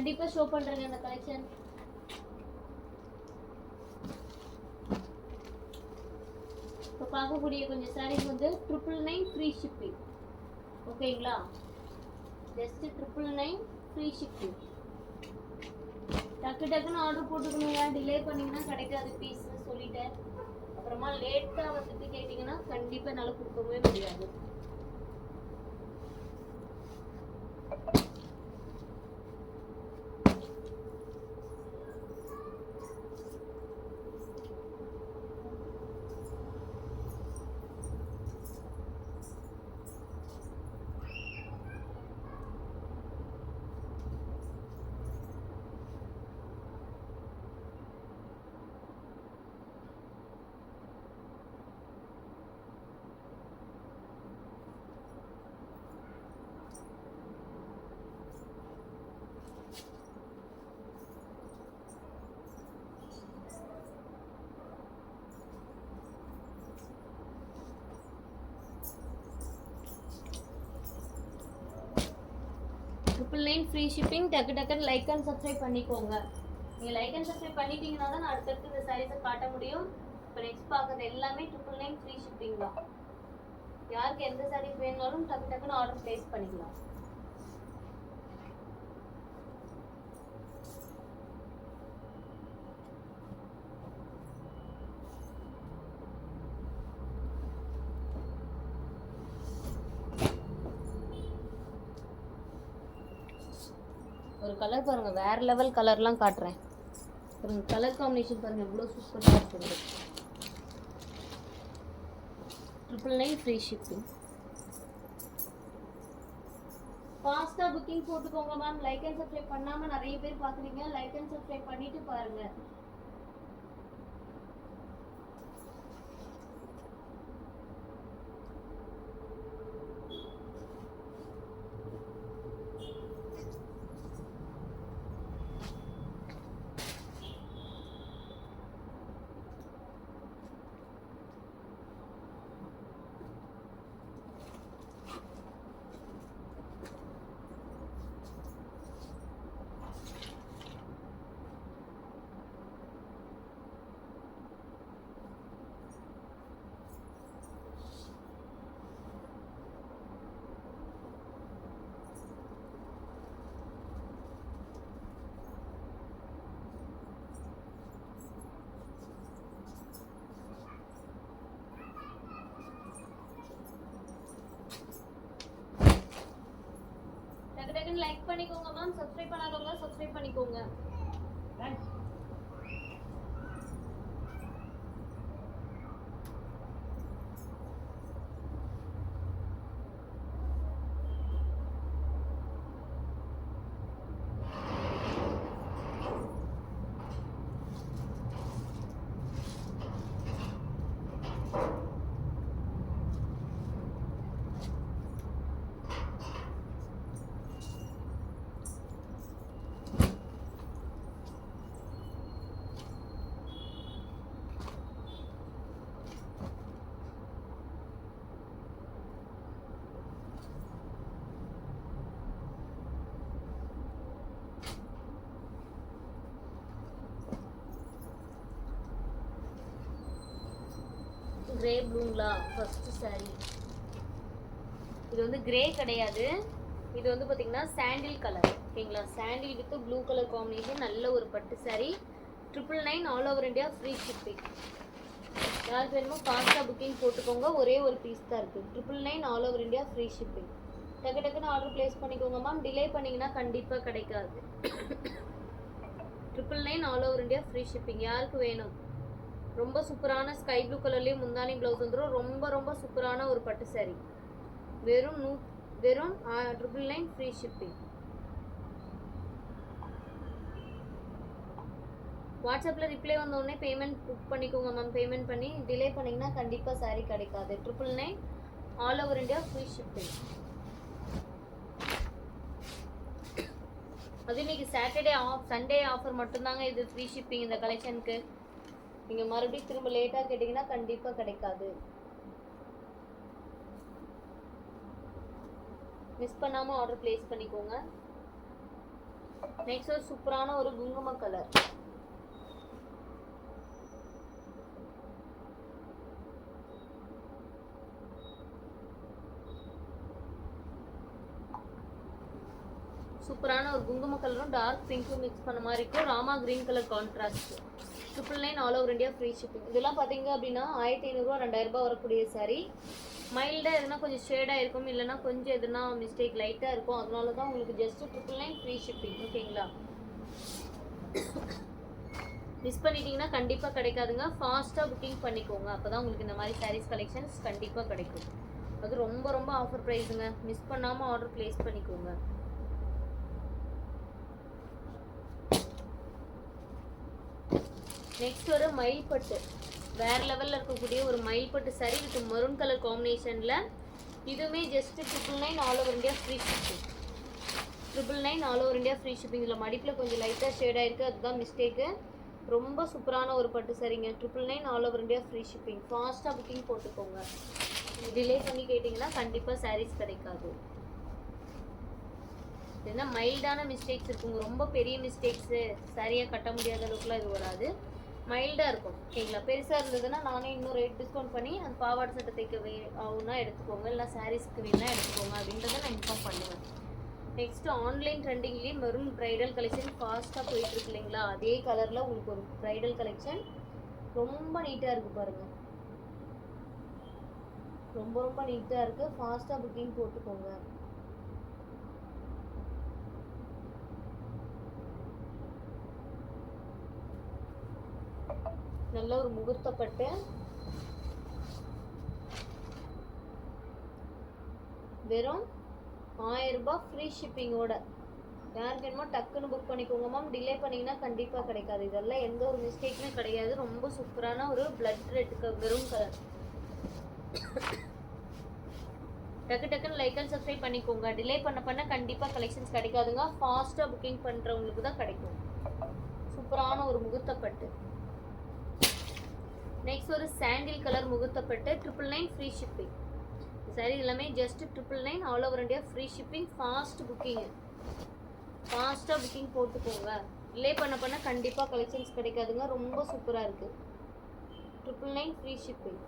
கண்டிப்பா ஷோ பண்றேங்க அந்த கலெக்ஷன் இப்போ பார்க்கக்கூடிய கொஞ்சம் சாரீஸ் வந்து ட்ரிபிள் நைன் ஃப்ரீ ஷிப்பிங் ஓகேங்களா? Just triple nine free shipping டக்கு டக்குன்னு ஆர்டர் போட்டுக்கணுங்க. டிலே பண்ணிங்கன்னா கிடைக்காது பீஸ் சொல்லிட்டேன். அப்புறமா லேட்டாக வந்துட்டு கேட்டிங்கன்னா கண்டிப்பாக என்னால் கொடுக்கவே முடியாது. ட்ரிபிள் நைன் ஃப்ரீ ஷிப்பிங் டக்கு டக்குன்னு லைக் அண்ட் சப்ஸ்கிரைப் பண்ணிக்கோங்க. நீங்கள் லைக் அண்ட் சப்ஸ்கிரைப் பண்ணிட்டீங்கன்னா தான் நான் அடுத்தடுத்து இந்த சாரீஸை காட்ட முடியும். இப்போ நெக்ஸ்ட் பார்க்குறது எல்லாமே ட்ரிபிள் நைன் ஃப்ரீ ஷிப்பிங் தான். யாருக்கு எந்த சாரீஸ் வேணுனாலும் டக்கு டக்குன்னு ஆர்டர் ப்ளேஸ் பண்ணிக்கலாம். ஒரு கலர் பாருங்க வேற லெவல் கலர்லாம் காட்டுறேன். கலர் காம்பினேஷன் பாருங்க எவ்வளோ சூப்பராக இருக்குது ட்ரிபிள் நைன் ஃப்ரீ ஷிப்பிங் ஃபாஸ்ட்டாக புக்கிங் போட்டுக்கோங்க மேம் லைக் அண்ட் சப்ஸ்கிரைப் பண்ணாமல் நிறைய பேர் பார்க்குறீங்க லைக் அண்ட் சப்ஸ்கிரைப் பண்ணிட்டு பாருங்க. பட்டன் லைக் பண்ணிக்கோங்க மேம் சப்ஸ்கிரைப் பண்ணாதவங்க சப்ஸ்கிரைப் பண்ணிக்கோங்க. கிரே ப்ளூங்களா ஃபர்ஸ்ட் saree. இது வந்து கிரே கிடையாது. இது வந்து பார்த்தீங்கன்னா சாண்டில் கலர் ஓகேங்களா sandal with blue colour combination நல்ல ஒரு பட்டு saree. Triple nine all over India free shipping யாருக்கு வேணுமோ ஃபாஸ்ட்டாக புக்கிங் போட்டுக்கோங்க. ஒரே ஒரு பீஸ் தான் இருக்குது triple nine all over India free shipping டக்கு டக்குன்னு ஆர்டர் ப்ளேஸ் பண்ணிக்கோங்க மேம் டிலே பண்ணிங்கன்னா கண்டிப்பாக கிடைக்காது. Triple nine all over India free shipping யாருக்கு வேணும்? ரொம்ப சூப்பரான ஸ்கை ப்ளூ கலர்லேயே முந்தானி ப்ளவுஸ் வந்துடும் ரொம்ப ரொம்ப சூப்பரான ஒரு பட்டு saree. வெறும் நூ வெறும் ட்ரிபிள் நைன் ஃப்ரீ ஷிப்பிங் வாட்ஸ்அப்பில் ரிப்ளை வந்த உடனே பேமெண்ட் புக் பண்ணிக்கோங்க மேம் பேமெண்ட் பண்ணி டிலே பண்ணிங்கன்னா கண்டிப்பாக saree கிடைக்காது. Triple nine all over India free shipping அது இன்னைக்கு சாட்டர்டே ஆஃப் சண்டே ஆஃபர் மட்டும்தாங்க இது ஃப்ரீ ஷிப்பிங் இந்த கலெக்ஷனுக்கு நீங்கள் மறுபடியும் திரும்ப லேட்டாக கேட்டிங்கன்னா கண்டிப்பாக கிடைக்காது. மிஸ் பண்ணாமல் ஆர்டர் ப்ளேஸ் பண்ணிக்கோங்க. நெக்ஸ்ட் ஒரு சூப்பரான ஒரு குங்கும கலர் சூப்பரான ஒரு குங்கும கலரும் டார்க் பிங்க்கும் மிக்ஸ் பண்ண மாதிரி இருக்கும். Rama green colour contrast triple nine all over India free shipping இதெல்லாம் பார்த்தீங்க அப்படின்னா ஆயிரத்தி ஐநூறுரூவா ரெண்டாயிரம் வரக்கூடிய சாரீ மைல்டாக எதுனா கொஞ்சம் ஷேடாக இருக்கும் இல்லைன்னா கொஞ்சம் எதுனா மிஸ்டேக் லைட்டாக இருக்கும். அதனால தான் உங்களுக்கு just triple nine free shipping ஓகேங்களா மிஸ் பண்ணிட்டீங்கன்னா கண்டிப்பாக கிடைக்காதுங்க. ஃபாஸ்ட்டாக புக்கிங் பண்ணிக்கோங்க. அப்போ தான் உங்களுக்கு இந்த மாதிரி சாரீஸ் கலெக்ஷன்ஸ் கண்டிப்பாக கிடைக்கும். அது ரொம்ப ரொம்ப ஆஃபர் ப்ரைஸுங்க மிஸ் பண்ணாமல் ஆர்டர் ப்ளேஸ் பண்ணிக்கோங்க. நெக்ஸ்ட் ஒரு மயில்பட்டு. வேற லெவலில் இருக்கக்கூடிய ஒரு மயில்பட்டு சரி வித் மரூன் கலர் காம்பினேஷனில் இதுவுமே just triple nine all over India free shipping triple nine all over India free shipping இதில் மடிப்பில் கொஞ்சம் லைட்டாக ஷேட் ஆயிருக்கு. அதுதான் மிஸ்டேக்கு ரொம்ப சூப்பரான ஒரு பட்டு சரிங்க triple nine all over India free shipping ஃபாஸ்ட்டாக புக்கிங் போட்டுக்கோங்க. டிலே பண்ணி கேட்டிங்கன்னா கண்டிப்பாக சாரீஸ் கிடைக்காது. என்ன மைல்டான மிஸ்டேக்ஸ் இருக்குங்க. ரொம்ப பெரிய மிஸ்டேக்ஸு சரியாக கட்ட முடியாத அளவுக்குலாம் இது வராது. மைல்டாக இருக்கும். ஓகேங்களா? பெருசாக இருந்ததுன்னா நானே இன்னும் ரேட் டிஸ்கவுண்ட் பண்ணி அந்த பாவாடை சட்டை தைக்க வே ஆகுனா எடுத்துக்கோங்க. இல்லை சாரீஸ்க்கு வேணால் எடுத்துக்கோங்க. அப்படின்றத நான் இன்ஃபார்ம் பண்ணுவேன். நெக்ஸ்ட் ஆன்லைன் ட்ரெண்டிங்லேயே வெறும் ப்ரைடல் கலெக்ஷன் ஃபாஸ்ட்டாக போயிட்டுருக்கு இல்லைங்களா? அதே கலரில் உங்களுக்கு ஒரு ப்ரைடல் கலெக்ஷன் ரொம்ப நீட்டாக இருக்குது பாருங்கள் ரொம்ப ரொம்ப நீட்டாக இருக்குது ஃபாஸ்ட்டாக புக்கிங் போட்டுக்கோங்க. நல்ல ஒரு முகூர்த்தப்பட்டு வெறும் ஆயிரம் ரூபாய் ஃப்ரீ ஷிப்பிங்கோட யாருக்கு வேணுமோ டக்குன்னு புக் பண்ணிக்கோங்க மேம் டிலே பண்ணிங்கன்னா கண்டிப்பாக கிடைக்காது. இதெல்லாம் எந்த ஒரு மிஸ்டேக்குமே கிடையாது. ரொம்ப சூப்பரான ஒரு பிளட் ரெட்டுக்கு வெறும் கலர் டக்கு டக்குன்னு லைக் அண்ட் சப்ஸ்கிரைப் பண்ணிக்கோங்க. டிலே பண்ண பண்ண கண்டிப்பாக கலெக்ஷன்ஸ் கிடைக்காதுங்க. ஃபாஸ்ட்டாக புக்கிங் பண்ணுறவங்களுக்கு தான் கிடைக்கும். சூப்பரான ஒரு முகூர்த்தப்பட்டு நெக்ஸ்ட் ஒரு சாண்டில் கலர் முகூர்த்தப்பட்டு ட்ரிபிள் நைன் ஃப்ரீ ஷிப்பிங் சரி எல்லாமே just triple nine all over India free shipping fast booking ஃபாஸ்ட்டாக புக்கிங் போட்டுக்கோங்க. டிலே பண்ண பண்ண கண்டிப்பாக கலெக்ஷன்ஸ் கிடைக்காதுங்க. ரொம்ப சூப்பராக இருக்குது triple nine free shipping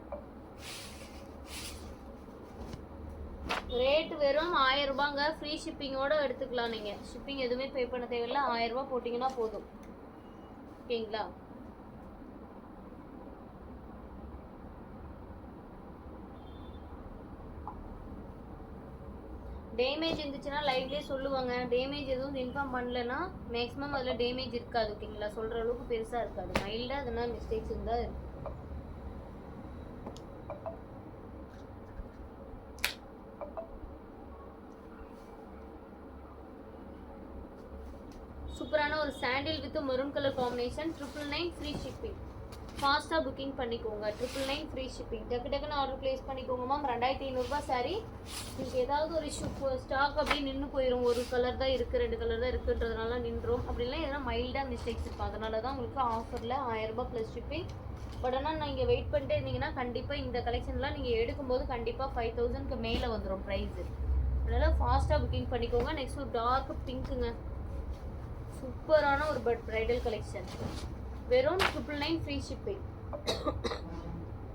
rate வெறும் ஆயிரம் ரூபாங்க. ஃப்ரீ ஷிப்பிங்கோட எடுத்துக்கலாம் நீங்கள் ஷிப்பிங் எதுவுமே பே பண்ண தேவையில்ல. ஆயிரம் ரூபா போட்டிங்கன்னா போதும். ஓகேங்களா டேமேஜ் இருந்துச்சுன்னா லைவ்லேயே சொல்லுவாங்க. டேமேஜ் எதுவும் இன்ஃபார்ம் பண்ணலன்னா மேக்ஸிமம் அதில் டேமேஜ் இருக்காது ஓகேங்களா சொல்கிற அளவுக்கு பெருசாக இருக்காது. மைல்டாக எதனா மிஸ்டேக்ஸ் இருந்தால் இருக்கும் சூப்பரான ஒரு sandal with maroon colour combination triple nine free shipping ஃபாஸ்ட்டாக புக்கிங் பண்ணிக்கோங்க. ட்ரிபிள் நைன் ஃப்ரீ ஷிப்பிங் டக்கு டக்குன்னு ஆர்டர் ப்ளேஸ் பண்ணிக்கோங்க மேம் ரெண்டாயிரத்தி ஐநூறுரூபா சாரி உங்களுக்கு ஏதாவது ஒரு இஷ்யூ ஸ்டாக் அப்படியே நின்று போயிடும் ஒரு கலர் தான் இருக்குது ரெண்டு கலர் தான் இருக்குன்றதுனால நின்றோம். அப்படிலாம் எதனா மைல்டாக மிஸ்டேக்ஸ் இருக்கும். அதனால தான் உங்களுக்கு ஆஃபரில் ஆயிரரூபா ப்ளஸ் ஷிப்பிங் பட் ஆனால் நீங்கள் வெயிட் பண்ணிட்டே இருந்தீங்கன்னா கண்டிப்பாக இந்த கலெக்ஷன்லாம் நீங்கள் எடுக்கும்போது கண்டிப்பாக ஃபைவ் தௌசண்ட்க்கு மேலே வந்துடும் ப்ரைஸு அதனால் ஃபாஸ்ட்டாக புக்கிங் பண்ணிக்கோங்க. நெக்ஸ்ட் ஒரு டார்க் பிங்க்குங்க சூப்பரான ஒரு பட் ப்ரைடல் கலெக்ஷன் வெறும் ட்ரிபிள் நைன் ஃப்ரீ ஷிப்பிங்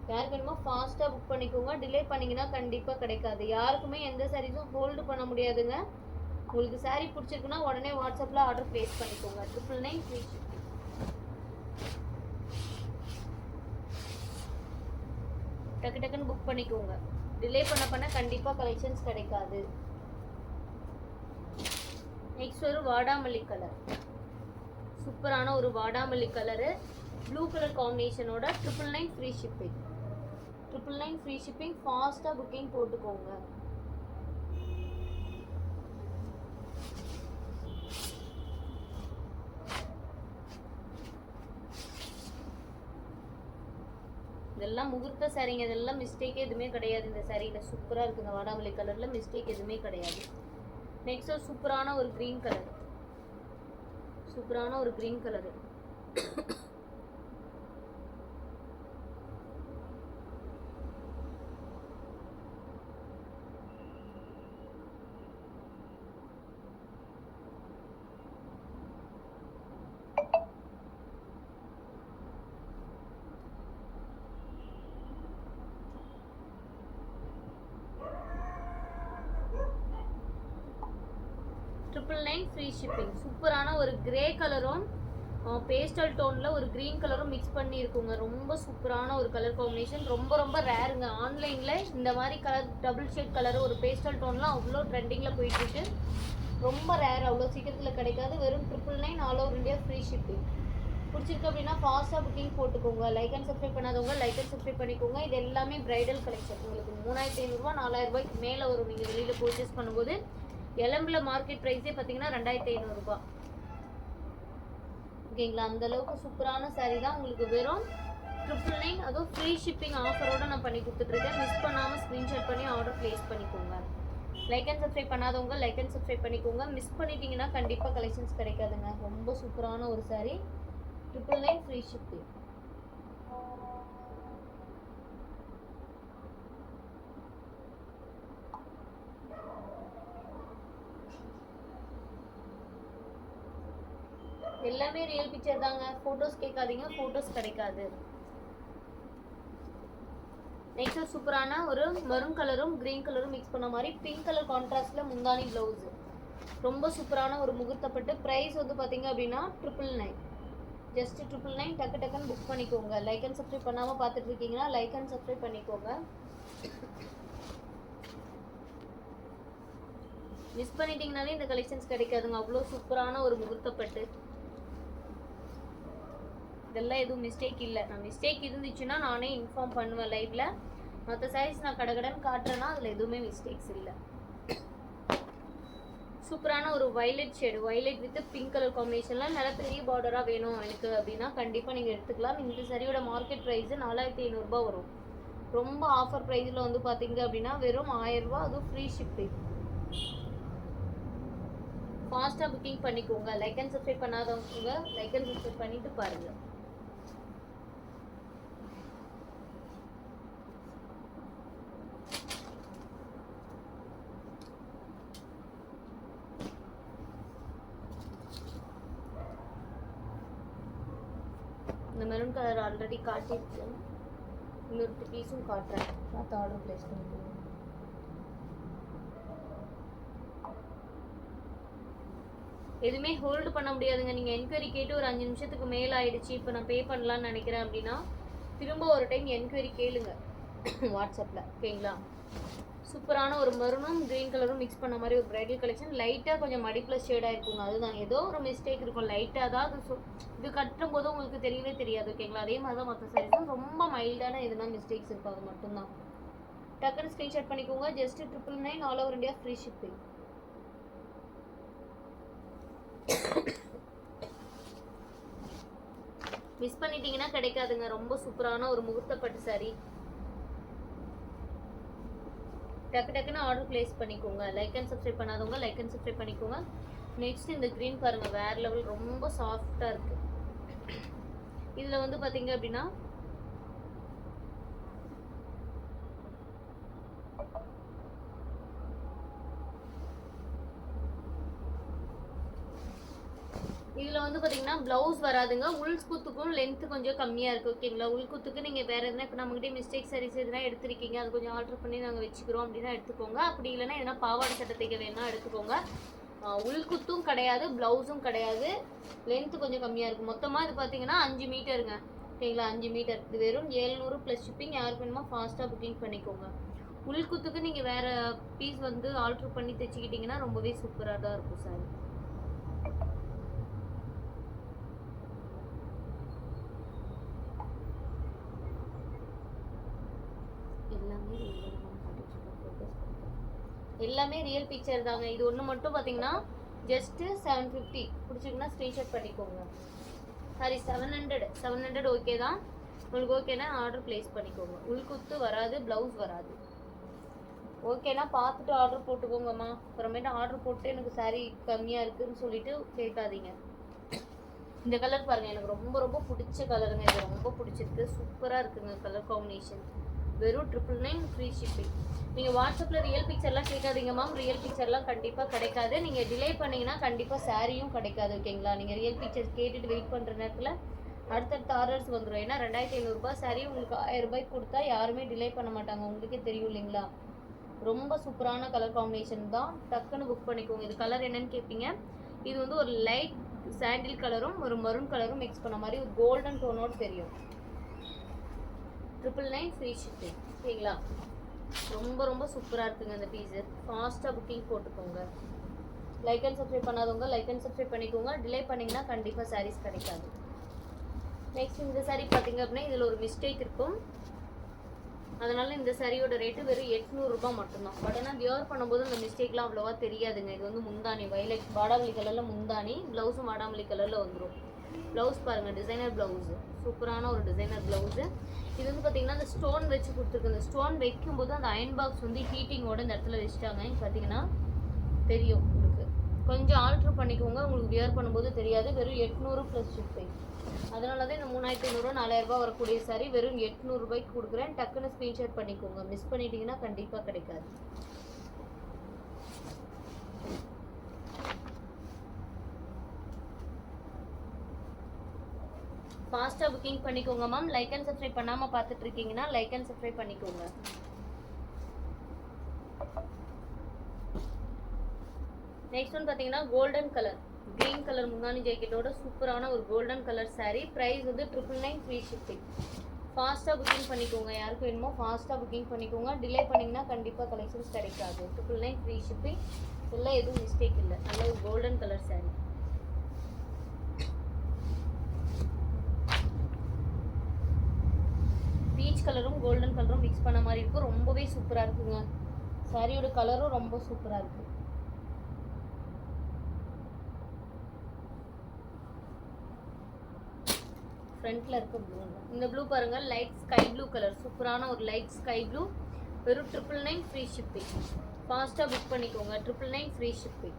யாருக்கு வேணுமோ ஃபாஸ்ட்டாக புக் பண்ணிக்கோங்க. டிலே பண்ணிங்கன்னா கண்டிப்பாக கிடைக்காது. யாருக்குமே எந்த சாரீஸும் ஹோல்டு பண்ண முடியாதுங்க. உங்களுக்கு சாரீ பிடிச்சிருக்குன்னா உடனே வாட்ஸ்அப்பில் ஆர்டர் ப்ளேஸ் பண்ணிக்கோங்க. ட்ரிபிள் நைன் ஃப்ரீ ஷிப்பிங் டக்கு டக்குன்னு புக் பண்ணிக்கோங்க. டிலே பண்ண பண்ண கண்டிப்பாக கலெக்ஷன்ஸ் கிடைக்காது. நெக்ஸ்ட் ஒரு வாடாமல்லி கலர் சூப்பரான ஒரு வாடாமல்லி colour blue colour காம்பினேஷனோட triple nine free shipping triple nine free shipping ஃபாஸ்ட்டாக புக்கிங் போட்டுக்கோங்க. இதெல்லாம் முகூர்த்த சாரீங்க இதெல்லாம் மிஸ்டேக் எதுவுமே கிடையாது. இந்த சாரியில் சூப்பராக இருக்குது இந்த வாடாமல்லி கலரில் மிஸ்டேக் எதுவுமே கிடையாது. நெக்ஸ்ட் சூப்பரான ஒரு க்ரீன் கலர் சூப்பரான ஒரு green colour. Triple nine free shipping சூப்பரான ஒரு கிரே கலரும் பேஸ்டல் டோனில் ஒரு க்ரீன் கலரும் மிக்ஸ் பண்ணியிருக்குங்க. ரொம்ப சூப்பரான ஒரு கலர் காம்பினேஷன் ரொம்ப ரொம்ப ரேருங்க ஆன்லைனில் இந்த மாதிரி கலர் டபுள் ஷேட் கலர் ஒரு பேஸ்டல் டோன்லாம் அவ்வளோ ட்ரெண்டிங்கில் போயிட்டுருக்கு. ரொம்ப ரேர் அவ்வளோ சீக்கிரத்தில் கிடைக்காது. வெறும் triple nine all over India free shipping பிடிச்சிருக்கு அப்படின்னா ஃபாஸ்ட்டாக புக்கிங் போட்டுக்கோங்க. லைக் அண்ட் சப்ஸ்கிரைப் பண்ணாதவங்க லைக் அண்ட் சப்ஸ்கிரைப் பண்ணிக்கோங்க. இது எல்லாமே பிரைடல் கலெக்ஷன் உங்களுக்கு மூணாயிரத்தி ஐநூறுரூவா நாலாயிரரூபாய்க்கு மேலே வரும். நீங்கள் வெளியில் பர்ச்சேஸ் பண்ணும்போது எலம்புல மார்க்கெட் ப்ரைஸே பார்த்தீங்கன்னா ரெண்டாயிரத்தி ஐநூறுரூபா ஓகேங்களா அந்த அளவுக்கு சூப்பரான சாரீ தான் உங்களுக்கு வெறும் ட்ரிபிள் நைன் அதுவும் ஃப்ரீ ஷிப்பிங் ஆஃபரோட நான் பண்ணி கொடுத்துட்ருக்கேன் மிஸ் பண்ணாமல் ஸ்க்ரீன்ஷாட் பண்ணி ஆர்டர் ப்ளேஸ் பண்ணிக்கோங்க. லைக் அண்ட் சப்ஸ்கிரைப் பண்ணாதவங்க லைக் அண்ட் சப்ஸ்கிரைப் பண்ணிக்கோங்க. மிஸ் பண்ணிட்டீங்கன்னா கண்டிப்பாக கலெக்ஷன்ஸ் கிடைக்காதுங்க. ரொம்ப சூப்பரான ஒரு saree triple nine free shipping எல்லாமே ரியல் பிக்சர் தாங்க. ஃபோட்டோஸ் கேட்காதீங்க ஃபோட்டோஸ் கிடைக்காது. நெக்ஸ்ட் சூப்பரான ஒரு மெரூன் கலரும் கிரீன் கலரும் மிக்ஸ் பண்ண மாதிரி பிங்க் கலர் கான்ட்ராஸ்டில் முந்தானி ப்ளவுஸ் ரொம்ப சூப்பரான ஒரு முகூர்த்தப்பட்டு ப்ரைஸ் வந்து பார்த்தீங்க அப்படின்னா triple nine just triple nine டக்கு டக்குன்னு புக் பண்ணிக்கோங்க. லைக் அண்ட் சப்ஸ்கிரைப் பண்ணாமல் பார்த்துட்டு இருக்கீங்கன்னா லைக் அண்ட் சப்ஸ்கிரைப் பண்ணிக்கோங்க. மிஸ் பண்ணிட்டீங்கனாலே இந்த கலெக்ஷன்ஸ் கிடைக்காதுங்க. அவ்வளோ சூப்பரான ஒரு முகூர்த்தப்பட்டு. இதெல்லாம் எதுவும் மிஸ்டேக் இல்லை. நான் மிஸ்டேக் இருந்துச்சுன்னா நானே இன்ஃபார்ம் பண்ணுவேன் லைஃப்பில் மற்ற சாரீஸ் நான் கடகடன்னு காட்டுறேன்னா அதில் எதுவுமே மிஸ்டேக்ஸ் இல்லை. சூப்பரான ஒரு violet shade violet with pink colour காம்பினேஷனில் நல்லா பெரிய பார்டராக வேணும் எனக்கு அப்படின்னா கண்டிப்பாக நீங்கள் எடுத்துக்கலாம். இந்த சரியோட மார்க்கெட் ப்ரைஸு நாலாயிரத்தி ஐநூறுரூபா வரும். ரொம்ப ஆஃபர் ப்ரைஸில் வந்து பார்த்தீங்க அப்படின்னா வெறும் ஆயிரரூபா அதுவும் ஃப்ரீ ஷிப்பிங் ஃபாஸ்ட்டாக புக்கிங் பண்ணிக்கோங்க. லைக் அண்ட் சப்ஸ்கிரைப் பண்ணாதவங்க லைக் அண்ட் சப்ஸ்கிரைப் பண்ணிட்டு பாருங்கள் இந்த மெரூன் கலர் ஆல்ரெடி காட்டியிருக்கேன். இன்னொரு பீஸும் காட்டுறேன். பார்த்து ஆர்டர் ப்ளேஸ் பண்ணிக்கோங்க எதுவுமே ஹோல்டு பண்ண முடியாதுங்க. நீங்கள் என்கொயரி கேட்டு ஒரு அஞ்சு நிமிஷத்துக்கு மேல் ஆயிடுச்சு. இப்போ நான் பே பண்ணலான்னு நினைக்கிறேன் அப்படின்னா திரும்ப ஒரு டைம் என்கொயரி கேளுங்க. வாட்ஸ்அப்பில் ஓகேங்களா சூப்பரான ஒரு மருணும் க்ரீன் கலரும் மிக்ஸ் பண்ண மாதிரி ஒரு ப்ரைடல் கலெக்ஷன் லைட்டாக கொஞ்சம் மடிப்பில் ஷேடாக இருக்குங்க. அதுதான். ஏதோ ஒரு மிஸ்டேக் இருக்கும். லைட்டாக தான் அது இது கட்டும் போது உங்களுக்கு தெரியவே தெரியாது ஓகேங்களா அதே மாதிரி தான் மற்ற சாரீஸும் ரொம்ப மைல்டான எதுனா மிஸ்டேக்ஸ் இருக்கும் அது மட்டும்தான். டக்குன்னு ஸ்க்ரீன்ஷாட் பண்ணிக்கோங்க. Just triple nine all over India free shipping miss பண்ணிட்டீங்கன்னா கிடைக்காதுங்க. ரொம்ப சூப்பரான ஒரு முகூர்த்தப்பட்டு சாரி டக்கு டக்குன்னு ஆர்டர் ப்ளேஸ் பண்ணிக்கோங்க. லைக் அண்ட் சப்ஸ்கிரைப் பண்ணாதவங்க லைக் அண்ட் சப்ஸ்கிரைப் பண்ணிக்கோங்க. நெக்ஸ்ட் இந்த க்ரீன் பாருங்க வேறு லெவல் ரொம்ப சாஃப்டாக இருக்குது இதில் வந்து பார்த்தீங்க அப்படின்னா இதில் வந்து பார்த்தீங்கன்னா ப்ளவுஸ் வராதுங்க. உள் குத்துக்கும் லென்த் கொஞ்சம் கம்மியாக இருக்குது ஓகேங்களா உள் குத்துக்கு நீங்கள் வேறு எதுனா இப்போ நம்மகிட்ட மிஸ்டேக் சரிஸ் எதுனா எடுத்திருக்கீங்க அது கொஞ்சம் ஆர்டர் பண்ணி நாங்கள் வச்சுக்கிறோம் அப்படின்னா எடுத்துக்கோங்க. அப்படி இல்லைன்னா எதனா பாவாடை சட்டை தைக்க வேணா எடுத்துக்கோங்க. ஆஹ் உள் குத்தும் கிடையாது ப்ளவுஸும் கிடையாது. லென்த் கொஞ்சம் கம்மியாக இருக்கும் மொத்தமாக இது பார்த்தீங்கன்னா அஞ்சு மீட்டருங்க. ஓகேங்களா அஞ்சு மீட்டர். இது வெறும் ஏழ்நூறு ப்ளஸ் ஷிப்பிங் யாருக்கு வேணுமோ ஃபாஸ்ட்டாக புக்கிங் பண்ணிக்கோங்க. உள்குத்துக்கு நீங்கள் வேறு பீஸ் வந்து ஆல்ட்ரு பண்ணி தைச்சிக்கிட்டிங்கன்னா ரொம்பவே சூப்பராக தான் இருக்கும் சார் எல்லாமே எல்லாமே ரியல் பிக்சர் தாங்க. இது ஒன்று மட்டும் பார்த்தீங்கன்னா ஜஸ்ட்டு செவன் ஃபிஃப்டி பிடிச்சிருக்குன்னா ஸ்க்ரீன்ஷாட் பண்ணிக்கோங்க. Sorry seven hundred seven hundred okay தான். உங்களுக்கு ஓகேனா ஆர்டர் ப்ளேஸ் பண்ணிக்கோங்க. உள்குத்து வராது ப்ளவுஸ் வராது. ஓகேனா பார்த்துட்டு ஆர்டர் போட்டுக்கோங்கம்மா. அப்புறமேட்டு ஆர்டர் போட்டு எனக்கு saree கம்மியாக இருக்குன்னு சொல்லிட்டு கேட்காதீங்க இந்த கலர் பாருங்கள் எனக்கு ரொம்ப ரொம்ப பிடிச்ச கலருங்க இது ரொம்ப பிடிச்சிருக்கு. சூப்பராக இருக்குங்க கலர் காம்பினேஷன் வெறும் ட்ரிபிள் நைன் ஃப்ரீ ஷிப்பிங் நீங்கள் வாட்ஸ்அப்பில் ரியல் பிக்சர்லாம் கேட்காதீங்க மேம் ரியல் பிக்சர்லாம் கண்டிப்பாக கிடைக்காது. நீங்கள் டிலே பண்ணிங்கன்னா கண்டிப்பாக சாரியும் கிடைக்காது ஓகேங்களா நீங்கள் ரியல் பிக்சர் கேட்டுட்டு வெயிட் பண்ணுற நேரத்தில் அடுத்தடுத்த ஆர்டர்ஸ் வந்துடும் ஏன்னா ரெண்டாயிரத்தி ஐநூறுரூபா சாரி உங்களுக்கு ஆயிரம் ரூபாய்க்கு கொடுத்தா யாருமே டிலே பண்ண மாட்டாங்க. உங்களுக்கே தெரியும் இல்லைங்களா? ரொம்ப சூப்பரான கலர் காம்பினேஷன் தான். டக்குன்னு புக் பண்ணிக்கோங்க. இது கலர் என்னன்னு கேட்பீங்க இது வந்து ஒரு லைட் சாண்டில் கலரும் ஒரு மரூன் கலரும் மிக்ஸ் பண்ண மாதிரி ஒரு கோல்டன் டோனோடு தெரியும். ட்ரிபிள் நைன் ஃப்ரீ ஷிப்பிங் சரிங்களா? ரொம்ப ரொம்ப சூப்பராக இருக்குங்க இந்த பீஸு ஃபாஸ்ட்டாக புக்கிங் போட்டுக்கோங்க. லைக் அண்ட் சப்ஸ்கிரைப் பண்ணாதவங்க லைக் அண்ட் சப்ஸ்கிரைப் பண்ணிக்கோங்க. டிலே பண்ணிங்கன்னா கண்டிப்பாக சாரீஸ் கிடைக்காது. நெக்ஸ்ட் இந்த சாரீ பார்த்தீங்க அப்படின்னா இதில் ஒரு மிஸ்டேக் இருக்கும். அதனால இந்த சாரியோட ரேட்டு வெறும் எட்நூறுரூபா மட்டும்தான். பட் ஆனால் வியர் பண்ணும்போது அந்த மிஸ்டேக்லாம் அவ்வளோவா தெரியாதுங்க. இது வந்து முந்தானி வயலட் வாடாமல்லி கலரில் முந்தானி ப்ளவுஸும் வாடாமல்லி கலரில் வந்துடும் ப்ளவுஸ் பாருங்கள் டிசைனர் ப்ளவுஸு சூப்பரான ஒரு டிசைனர் ப்ளவுஸு இது வந்து பார்த்தீங்கன்னா அந்த ஸ்டோன் வச்சு கொடுத்துருக்கு. அந்த ஸ்டோன் வைக்கும்போது அந்த அயன் பாக்ஸ் வந்து ஹீட்டிங்கோட இந்த இடத்துல வச்சுட்டாங்க. பார்த்தீங்கன்னா தெரியும் உங்களுக்கு. கொஞ்சம் ஆல்ட்ரு பண்ணிக்கோங்க. உங்களுக்கு வியர் பண்ணும்போது தெரியாது. வெறும் எட்நூறு ப்ளஸ் ஷிப்பிங் அதனால தான் இந்த மூணாயிரத்தி ஐநூறுரூவா நாலாயிரரூபா வரக்கூடிய சாரி வெறும் எட்நூறுபாய்க்கு கொடுக்குறேன். டக்குன்னு ஸ்க்ரீன்ஷாட் பண்ணிக்கோங்க. மிஸ் பண்ணிட்டீங்கன்னா கண்டிப்பாக கிடைக்காது. ஃபாஸ்ட்டாக புக்கிங் பண்ணிக்கோங்க மேம் லைக் அண்ட் சப்ஸ்கிரைப் பண்ணாமல் பார்த்துட்டு இருக்கீங்கன்னா லைக் அண்ட் சப்ஸ்கிரைப் பண்ணிக்கோங்க. நெக்ஸ்ட் ஒன் பார்த்தீங்கன்னா கோல்டன் கலர் க்ரீன் கலர் முந்தானி ஜாக்கெட்டோட சூப்பரான ஒரு கோல்டன் கலர் சாரீ ப்ரைஸ் வந்து ட்ரிபிள் நைன் ஃப்ரீ ஷிப்பிங் ஃபாஸ்ட்டாக புக்கிங் பண்ணிக்கோங்க. யாருக்கு வேணுமோ ஃபாஸ்ட்டாக புக்கிங் பண்ணிக்கோங்க. டிலே பண்ணிங்கன்னா கண்டிப்பாக கலெக்ஷன்ஸ் கிடைக்காது. ட்ரிபிள் நைன் ஃப்ரீ ஷிப்பிங் ஃபுல்லாக எதுவும் மிஸ்டேக் இல்லை. நல்ல ஒரு கோல்டன் கலர் சாரீ பீச் கலரும் ஃபிக்ஸ் பண்ண மாதிரி இருக்கும் ரொம்பவே சூப்பராக இருக்குங்க. சாரியோட கலரும் ரொம்ப சூப்பராக இருக்கு. ஃப்ரண்ட்ல இருக்க ப்ளூ இந்த ப்ளூ பாருங்க லைட் ஸ்கை ப்ளூ கலர் சூப்பரான ஒரு லைட் ஸ்கை ப்ளூ வெறும் ட்ரிபிள் நைன் ஃப்ரீ ஷிப்பிங் ஃபாஸ்ட்டாக புக் பண்ணிக்கோங்க. ட்ரிபிள் நைன் ஃப்ரீ ஷிப்பிங்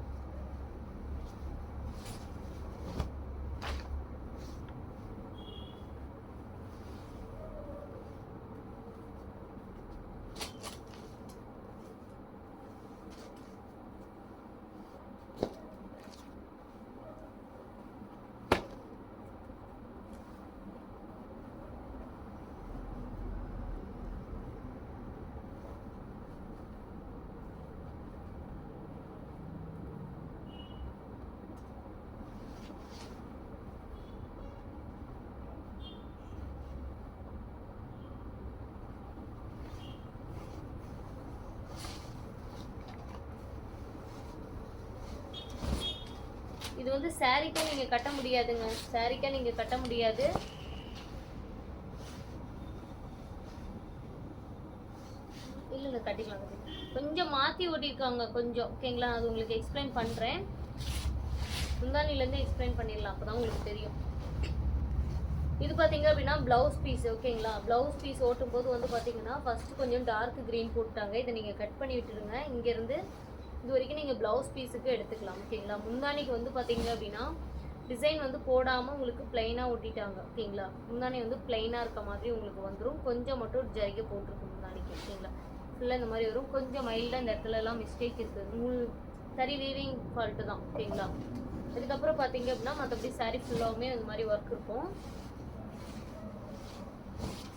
இது வந்து சாரிக்கே நீங்க கட்ட முடியாதுங்க. சாரிக்கே நீங்க கட்ட முடியாது. இல்ல இல்ல கட்டிக்கலாம் கொஞ்சம் மாத்தி ஓட்டியிருக்காங்க கொஞ்சம். ஓகேங்களா? அது உங்களுக்கு எக்ஸ்பிளைன் பண்றேன். சுந்தானில இருந்து எக்ஸ்பிளைன் பண்ணிடலாம். அப்பதான் உங்களுக்கு தெரியும். இது பாத்தீங்க அப்படின்னா பிளவுஸ் பீஸ் ஓகேங்களா? பிளவுஸ் பீஸ் ஓட்டும் போது வந்து பாத்தீங்கன்னா ஃபர்ஸ்ட் கொஞ்சம் டார்க் கிரீன் போட்டாங்க இதை நீங்க கட் பண்ணி விட்டுருங்க இங்க இருந்து இது வரைக்கும் நீங்கள் ப்ளவுஸ் பீஸுக்கு எடுத்துக்கலாம் ஓகேங்களா முந்தானிக்கு வந்து பார்த்தீங்க அப்படின்னா டிசைன் வந்து போடாமல் உங்களுக்கு பிளைனாக ஒட்டிட்டாங்க ஓகேங்களா முந்தானி வந்து பிளைனாக இருக்க மாதிரி உங்களுக்கு வந்துடும் கொஞ்சம் மட்டும் ஜரிகை போட்டிருக்கும் முந்தானிக்கு ஓகேங்களா ஃபுல்லாக இந்த மாதிரி வரும். கொஞ்சம் மைல்டாக இந்த இடத்துலலாம் மிஸ்டேக் இருக்குது நூல் சரி வீவிங் ஃபால்ட்டு தான் ஓகேங்களா அதுக்கப்புறம் பார்த்தீங்க அப்படின்னா மற்றபடி saree ஃபுல்லாகவுமே இந்த மாதிரி ஒர்க் இருக்கும்.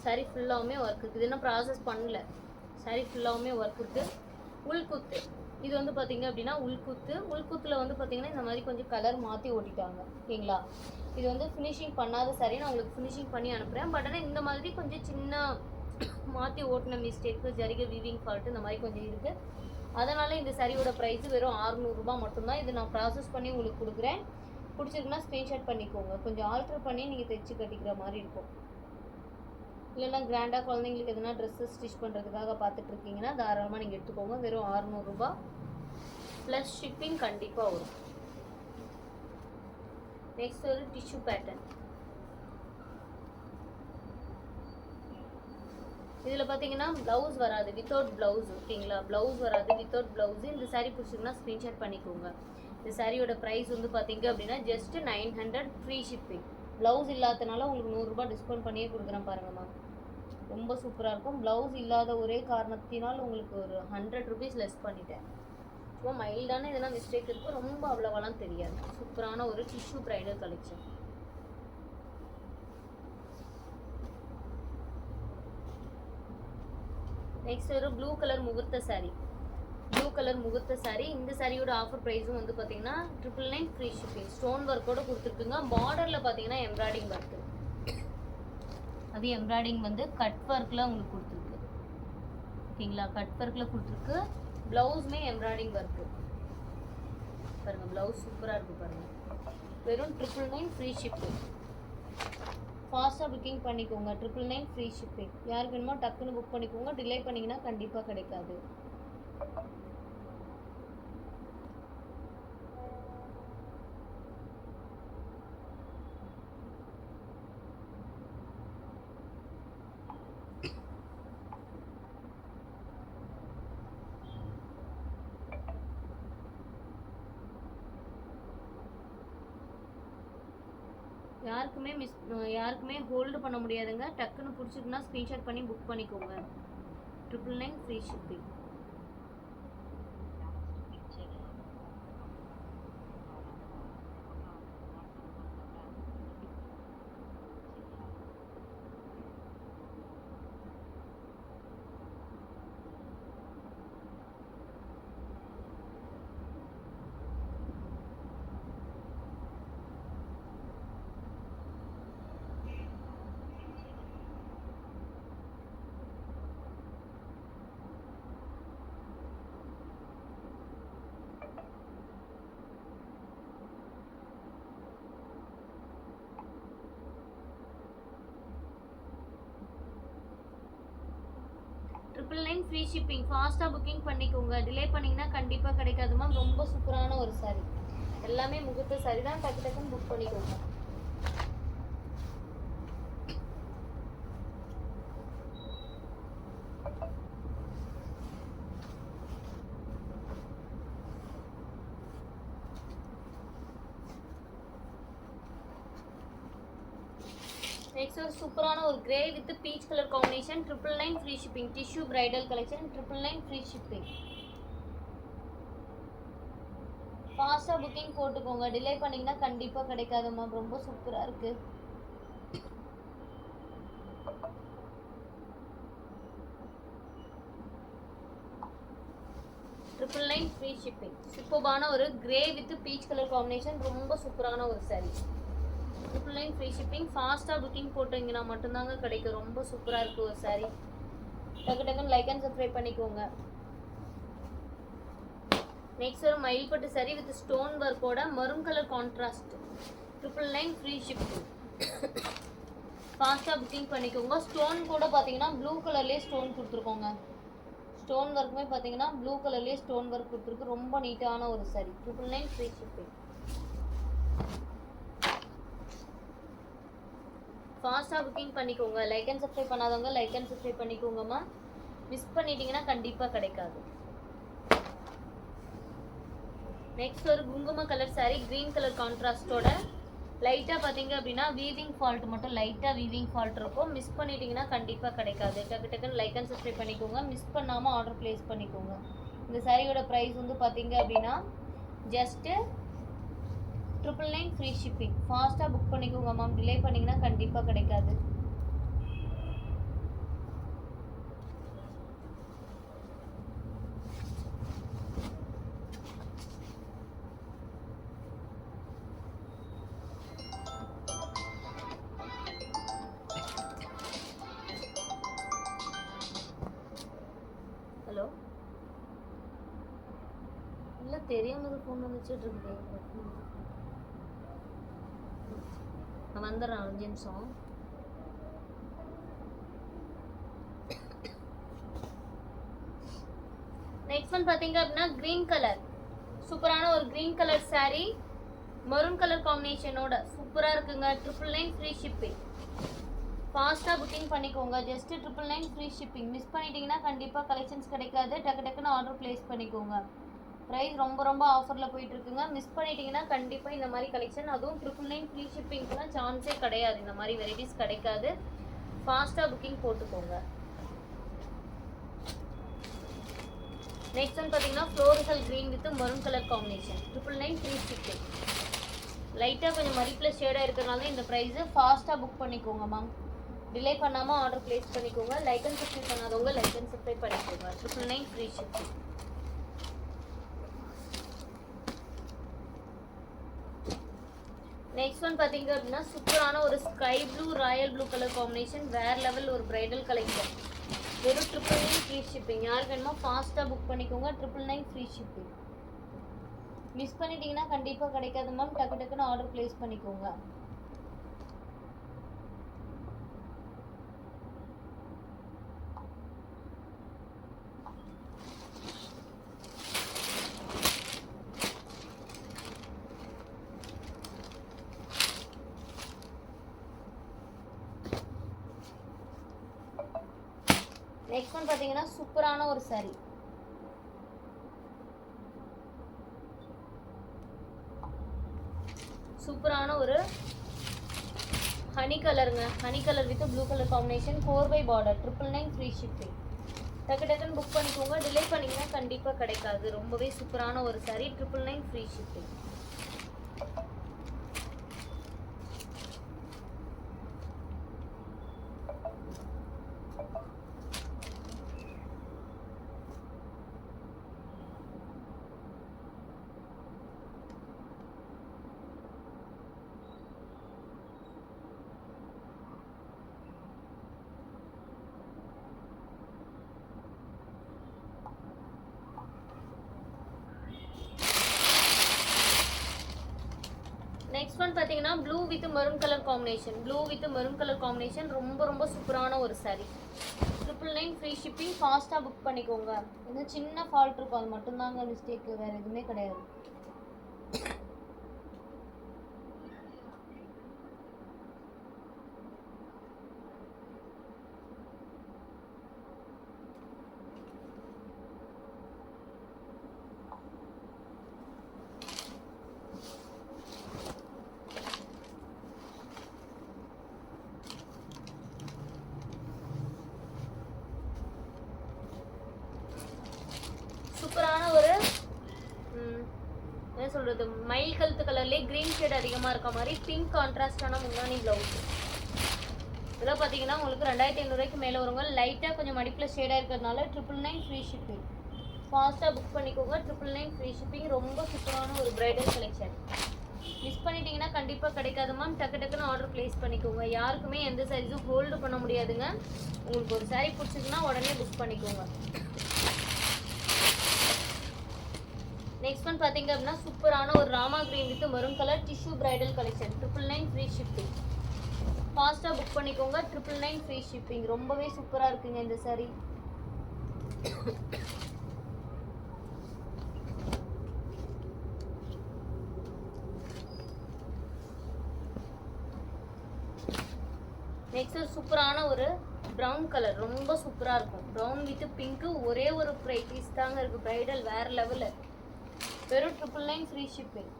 saree ஃபுல்லாகவுமே ஒர்க் இருக்குது இது இன்னும் ப்ராசஸ் பண்ணல? saree ஃபுல்லாகவுமே ஒர்க் இருக்குது உள்குத்து இது வந்து பார்த்தீங்க அப்படின்னா உள்குத்து. உள்கூத்தில் வந்து பார்த்தீங்கன்னா இந்த மாதிரி கொஞ்சம் கலர் மாற்றி ஓட்டிட்டாங்க. ஓகேங்களா? இது வந்து ஃபினிஷிங் பண்ணாத சரி நான் உங்களுக்கு ஃபினிஷிங் பண்ணி அனுப்புகிறேன் பட் ஆனால் இந்த மாதிரி கொஞ்சம் சின்ன மாற்றி ஓட்டின மிஸ்டேக்கு ஜரிகை வீவிங் ஃபால்ட் இந்த மாதிரி கொஞ்சம் இருக்குது அதனால் இந்த சரியோட ப்ரைஸ் வெறும் அறுநூறுபா மட்டும்தான். இது நான் ப்ராசஸ் பண்ணி உங்களுக்கு கொடுக்குறேன். பிடிச்சிருக்குன்னா ஸ்க்ரீன்ஷாட் பண்ணிக்கோங்க. கொஞ்சம் ஆல்ட்ரு பண்ணி நீங்கள் தைச்சு கட்டிக்கிற மாதிரி இருக்கும். இல்லைன்னா கிராண்டாக குழந்தைங்களுக்கு எதனா ட்ரெஸ்ஸஸ் ஸ்டிச் பண்ணுறதுக்காக பார்த்துட்டு இருக்கீங்கன்னா தாராளமாக நீங்கள் எடுத்துக்கோங்க. வெறும் 600 ப்ளஸ் ஷிப்பிங் கண்டிப்பாக வரும். நெக்ஸ்ட் ஒரு டிஷ்யூ பேட்டர்ன் இதில் பார்த்தீங்கன்னா ப்ளவுஸ் வராது. வித்தவுட் ப்ளவுஸ் ஓகேங்களா ப்ளவுஸ் வராது வித்தவுட் ப்ளவுஸ் இந்த saree பிடிச்சிருக்குன்னா ஸ்க்ரீன்ஷாட் பண்ணிக்கோங்க. இந்த சாரியோட ப்ரைஸ் வந்து பார்த்தீங்க அப்படின்னா just nine hundred free shipping blouse இல்லாதனால உங்களுக்கு நூறுரூபா டிஸ்கவுண்ட் பண்ணியே கொடுக்குறேன் பாருங்கம்மா. ரொம்ப சூப்பராக இருக்கும். ப்ளவுஸ் இல்லாத ஒரே காரணத்தினால் உங்களுக்கு ஒரு ஹண்ட்ரட் ருபீஸ் லெஸ் பண்ணிட்டேன். சும்மா மைல்டான இதெல்லாம் மிஸ்டேக் இருக்கும் ரொம்ப அவ்வளோவெல்லாம் தெரியாது. சூப்பரான ஒரு டிஷ்யூ ப்ரைடல் கலெக்ஷன் நெக்ஸ்ட் ஒரு ப்ளூ கலர் முகூர்த்த சாரீ கலர் முகூர்த்த சாரீ இந்த சாரியோட ஆஃபர் ப்ரைஸும் வந்து பார்த்தீங்கன்னா triple nine free shipping stone ஒர்க்கோட கொடுத்துருக்குங்க. பார்டரில் பார்த்தீங்கன்னா எம்ப்ராய்டிங் ஒர்க்கு அது எம்ப்ராய்டிங் வந்து கட் ஒர்க்கில் உங்களுக்கு கொடுத்துருக்கு. ஓகேங்களா? கட் ஒர்க்கில் கொடுத்துருக்கு. ப்ளவுஸுமே எம்ப்ராய்டிங் ஒர்க்கு பாருங்க ப்ளவுஸ் சூப்பராக இருக்கு பாருங்க. வெறும் ட்ரிபிள் நைன் ஃப்ரீ ஷிப்பிங் ஃபாஸ்ட்டாக புக்கிங் பண்ணிக்கோங்க. ட்ரிபிள் நைன் ஃப்ரீ ஷிப்பிங் யாருக்கு வேணுமோ டக்குன்னு புக் பண்ணிக்கோங்க. டிலே பண்ணிங்கன்னா கண்டிப்பாக கிடைக்காது. யாருக்குமே மிஸ் யாருக்குமே ஹோல்டு பண்ண முடியாதுங்க. டக்குன்னு பிடிச்சிட்டுனா ஸ்க்ரீன்ஷாட் பண்ணி புக் பண்ணிக்கோங்க. Triple nine free shipping triple nine free shipping ஃபாஸ்ட்டாக புக்கிங் பண்ணிக்கோங்க. டிலே பண்ணிங்கன்னா கண்டிப்பாக கிடைக்காதுமா ரொம்ப சூப்பரான ஒரு சாரி எல்லாமே முகூர்த்த சரி தான். டக்கு டக்குன்னு புக் பண்ணிக்கோங்க நெக்ஸ்ட் ஒரு சூப்பரான ஒரு grey with peach combination triple nine free shipping tissue bridal collection triple nine free shipping ஃபாஸ்ட்டாக புக்கிங் போட்டுக்கோங்க. டிலே பண்ணிங்கன்னா கண்டிப்பாக கிடைக்காதும்மா ரொம்ப சூப்பராக இருக்குது ட்ரிபிள் நைன் ஃப்ரீ ஷிப்பிங் சூப்பர்பான ஒரு grey with peach colour combination ரொம்ப சூப்பரான ஒரு sari online nine free shipping ஃபாஸ்ட்டாக புக்கிங் போட்டிங்கன்னா மட்டும்தாங்க கிடைக்கும். ரொம்ப சூப்பராக இருக்கும் ஒரு saree. டக்கு டக்குன்னு லைக் அண்ட் சப்ஸ்கிரைப் பண்ணிக்கோங்க. நெக்ஸ்ட் ஒரு மயில்பட்டு saree with stone ஒர்க்கோட maroon colour contrast triple nine free shipping ஃபாஸ்ட்டாக புக்கிங் பண்ணிக்கோங்க. ஸ்டோன் கூட பார்த்தீங்கன்னா ப்ளூ கலர்லேயே ஸ்டோன் கொடுத்துருக்கோங்க. ஸ்டோன் ஒர்க்குமே பார்த்தீங்கன்னா ப்ளூ கலர்லேயே ஸ்டோன் ஒர்க் கொடுத்துருக்கு. ரொம்ப நீட்டான ஒரு saree. Triple nine free shipping ஃபாஸ்ட்டாக புக்கிங் பண்ணிக்கோங்க. லைக் அண்ட் சப்ஸ்கிரைப் பண்ணாதவங்க லைக் அண்ட் சப்ஸ்கிரைப் பண்ணிக்கோங்கம்மா மிஸ் பண்ணிட்டீங்கன்னா கண்டிப்பாக கிடைக்காது. நெக்ஸ்ட் ஒரு குங்கும கலர் சாரீ க்ரீன் கலர் கான்ட்ராஸ்டோட லைட்டாக பார்த்தீங்க அப்படின்னா வீவிங் ஃபால்ட் மட்டும் லைட்டாக வீவிங் ஃபால்ட் இருக்கும். மிஸ் பண்ணிட்டீங்கன்னா கண்டிப்பாக கிடைக்காது. டக்கு டக்குன்னு லைக் அண்ட் சப்ஸ்கிரைப் பண்ணிக்கோங்க. மிஸ் பண்ணாமல் ஆர்டர் ப்ளேஸ் பண்ணிக்கோங்க. இந்த சாரியோட ப்ரைஸ் வந்து பார்த்தீங்க அப்படின்னா just triple nine free shipping ஃபாஸ்ட்டாக புக் பண்ணிக்கோங்க மேம் டிலே பண்ணிங்கன்னா கண்டிப்பாக கிடைக்காது. வந்துடுறேன் அஞ்சு நிமிஷம் நெக்ஸ்ட் ஒன் பார்த்தீங்க அப்படின்னா க்ரீன் கலர் சூப்பரான ஒரு green colour sari maroon colour காம்பினேஷனோட சூப்பராக இருக்குங்க. ட்ரிபிள் நைன் ஃப்ரீ ஷிப்பிங் ஃபாஸ்ட்டாக புக்கிங் பண்ணிக்கோங்க. Just triple nine free shipping miss பண்ணிட்டீங்கன்னா கண்டிப்பாக கலெக்ஷன்ஸ் கிடைக்காது. டக்கு டக்குன்னு ஆர்டர் ப்ளேஸ் பண்ணிக்கோங்க. ப்ரைஸ் ரொம்ப ரொம்ப ஆஃபரில் போயிட்டு இருக்குங்க மிஸ் பண்ணிட்டீங்கன்னா கண்டிப்பாக இந்த மாதிரி கலெக்ஷன் அதுவும் ட்ரிபிள் நைன் ஃப்ரீ ஷிப்பிங்க்குலாம் சான்ஸே கிடையாது. இந்த மாதிரி வெரைட்டிஸ் கிடைக்காது. ஃபாஸ்ட்டாக புக்கிங் போட்டுக்கோங்க. நெக்ஸ்ட் வந்து பார்த்தீங்கன்னா fluorescent green with maroon colour combination triple nine three six லைட்டாக கொஞ்சம் மரிப்பில் ஷேடாக இருக்கிறனால இந்த ப்ரைஸு ஃபாஸ்ட்டாக புக் பண்ணிக்கோங்க மேம் டிலே பண்ணாமல் ஆர்டர் ப்ளேஸ் பண்ணிக்கோங்க. லைக் அண்ட் சப்ஸ்கிரைப் பண்ணாதவங்க லைக் அண்ட் சப்ஸ்கிரைப் பண்ணிக்கோங்க. Triple nine three six next one பார்த்தீங்க அப்படின்னா சூப்பரான ஒரு sky blue royal blue colour combination வேற லெவல் ஒரு பிரைடல் கலெக்ஷன் வெறும் ட்ரிபிள் நைன் ஃப்ரீ ஷிப்பிங் யாருக்கு வேணுமோ ஃபாஸ்ட்டாக புக் பண்ணிக்கோங்க. Triple nine free shipping miss பண்ணிட்டீங்கன்னா கண்டிப்பாக கிடைக்காது மேம் டக்கு டக்குன்னு ஆர்டர் ப்ளேஸ் பண்ணிக்கோங்க நெக்ஸ்ட் ஒன் பார்த்தீங்கன்னா சூப்பரான ஒரு saree. சூப்பரான ஒரு ஹனி கலருங்க honey colour with blue colour combination four by border triple nine free shipping டக்கு டக்குன்னு புக் பண்ணிக்கோங்க. டிலே பண்ணிங்கன்னா கண்டிப்பாக கிடைக்காது. ரொம்பவே சூப்பரான ஒரு saree triple nine free shipping next one பார்த்தீங்கன்னா blue with maroon colour combination blue with maroon colour combination ரொம்ப ரொம்ப சூப்பரான ஒரு saree. Triple nine free shipping ஃபாஸ்ட்டாக புக் பண்ணிக்கோங்க. இன்னும் சின்ன ஃபால்ட் இருக்கும். அது மட்டும்தாங்க மிஸ்டேக்கு வேறு எதுவுமே கிடையாது. கலர்லேயே க்ரீன் ஷேட் அதிகமாக இருக்க மாதிரி பிங்க் கான்ட்ராஸ்டான முன்னாடி ப்ளவுஸ் இதெல்லாம் பார்த்தீங்கன்னா உங்களுக்கு ரெண்டாயிரத்தி ஐநூறுரூவாய்க்கு மேலே வருங்க. லைட்டாக கொஞ்சம் மடிப்பில் ஷேடாக இருக்கிறதுனால ட்ரிபிள் நைன் ஃப்ரீ ஷிப்பிங் ஃபாஸ்ட்டாக புக் பண்ணிக்கோங்க. ட்ரிபிள் நைன் ஃப்ரீ ஷிப்பிங் ரொம்ப சூப்பரான ஒரு பிரைடல் கலெக்ஷன் மிஸ் பண்ணிட்டீங்கன்னா கண்டிப்பாக கிடைக்காது மேம் டக்கு டக்குன்னு ஆர்டர் ப்ளேஸ் பண்ணிக்கோங்க. யாருக்குமே எந்த சைஸும் ஹோல்டு பண்ண முடியாதுங்க. உங்களுக்கு ஒரு சாரீ பிடிச்சிதுன்னா உடனே புக் பண்ணிக்கோங்க. நெக்ஸ்ட் ஒன் பார்த்தீங்க அப்படின்னா சூப்பரான ஒரு Rama green with maroon colour tissue bridal collection triple nine free shipping ஃபாஸ்ட்டாக புக் பண்ணிக்கோங்க. ட்ரிபிள் நைன் ஃப்ரீ ஷிப்பிங் ரொம்பவே சூப்பராக இருக்குங்க இந்த saree. நெக்ஸ்ட் சூப்பரான ஒரு ப்ரௌன் கலர் ரொம்ப சூப்பராக இருக்கும். ப்ரௌன் வித் பிங்க்கு ஒரே ஒரு ப்ரைஸ் தாங்க இருக்குது ப்ரைடல் வேறு லெவலில் வெறும் ட்ரிபிள் நைன் ஃப்ரீ ஷிப்பிங்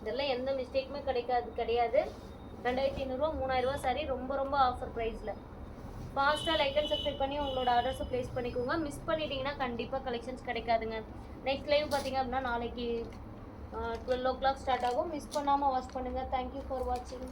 இதெல்லாம் எந்த மிஸ்டேக்குமே கிடைக்காது கிடையாது. ரெண்டாயிரத்தி ஐநூறுரூவா மூணாயிரரூவா சாரி ரொம்ப ரொம்ப ஆஃபர் ப்ரைஸில் ஃபாஸ்ட்டாக லைக் அண்ட் சப்ஸ்கிரைப் பண்ணி உங்களோட ஆர்டர்ஸை ப்ளேஸ் பண்ணிக்கோங்க. மிஸ் பண்ணிட்டீங்கன்னா கண்டிப்பாக கலெக்ஷன்ஸ் கிடைக்காதுங்க. நெக்ஸ்ட் லைவ் பார்த்தீங்க அப்படின்னா நாளைக்கு டுவெல் ஓ கிளாக் ஸ்டார்ட் ஆகும். மிஸ் பண்ணாமல் வாட்ச் பண்ணுங்கள் தேங்க்யூ ஃபார் வாட்சிங்